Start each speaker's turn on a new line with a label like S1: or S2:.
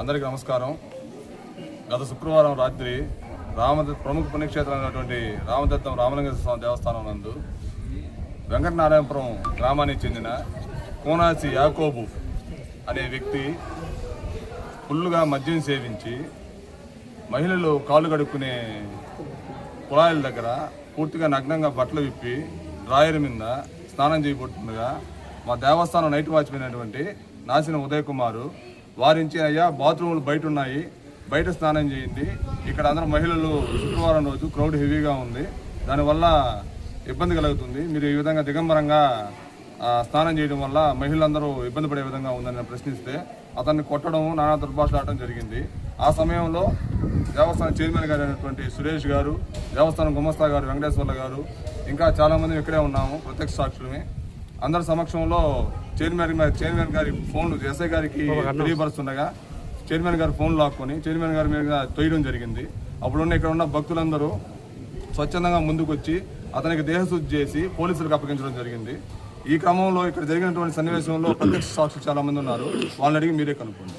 S1: అందరికీ నమస్కారం. గత శుక్రవారం రాత్రి రామ ప్రముఖ పుణ్యక్షేత్రమైనటువంటి రామదత్తం రామలింగ స్వామి దేవస్థానం నందు వెంకటనారాయణపురం గ్రామానికి చెందిన కోనాసి యాకోబు అనే వ్యక్తి ఫుల్లుగా మద్యం సేవించి మహిళలు కాళ్ళు కడుక్కునే కుళాయిల దగ్గర పూర్తిగా నగ్నంగా బట్టలు విప్పి డ్రాయర్ మీద స్నానం చేయబోతుండగా మా దేవస్థానం నైట్ వాచ్మెన్ అయినటువంటి నాసిన ఉదయ్ కుమారు వారించి అయ్యా బాత్రూములు బయట ఉన్నాయి బయట స్నానం చేయండి. ఇక్కడ అందరూ మహిళలు శుక్రవారం రోజు క్రౌడ్ హెవీగా ఉంది. దానివల్ల ఇబ్బంది కలుగుతుంది. మీరు ఈ విధంగా దిగంబరంగా స్నానం చేయడం వల్ల మహిళలందరూ ఇబ్బంది పడే విధంగా ఉందని ప్రశ్నిస్తే అతన్ని కొట్టడం నానా దుర్భాషలాడటం జరిగింది. ఆ సమయంలో దేవస్థానం చైర్మన్ గారు అయినటువంటి సురేష్ గారు దేవస్థానం గుమస్తా గారు వెంకటేశ్వర్ల గారు ఇంకా చాలామంది ఇక్కడే ఉన్నాము ప్రత్యక్ష సాక్షులమే. అందరి సమక్షంలో చైర్మన్ గారి చైర్మన్ గారి ఫోన్ ఎస్ఐ గారికి తెలియపరుస్తుండగా చైర్మన్ గారు ఫోన్ లాక్కొని చైర్మన్ గారి మీద తొయ్యడం జరిగింది. అప్పుడున్న ఇక్కడ ఉన్న భక్తులందరూ స్వచ్ఛందంగా ముందుకు వచ్చి అతనికి దేహశుద్ధి చేసి పోలీసులకు అప్పగించడం జరిగింది. ఈ క్రమంలో ఇక్కడ జరిగినటువంటి సన్నివేశంలో ప్రత్యక్ష సాక్షులు చాలా మంది ఉన్నారు. వాళ్ళని అడిగి మీరే కనుక్కోండి.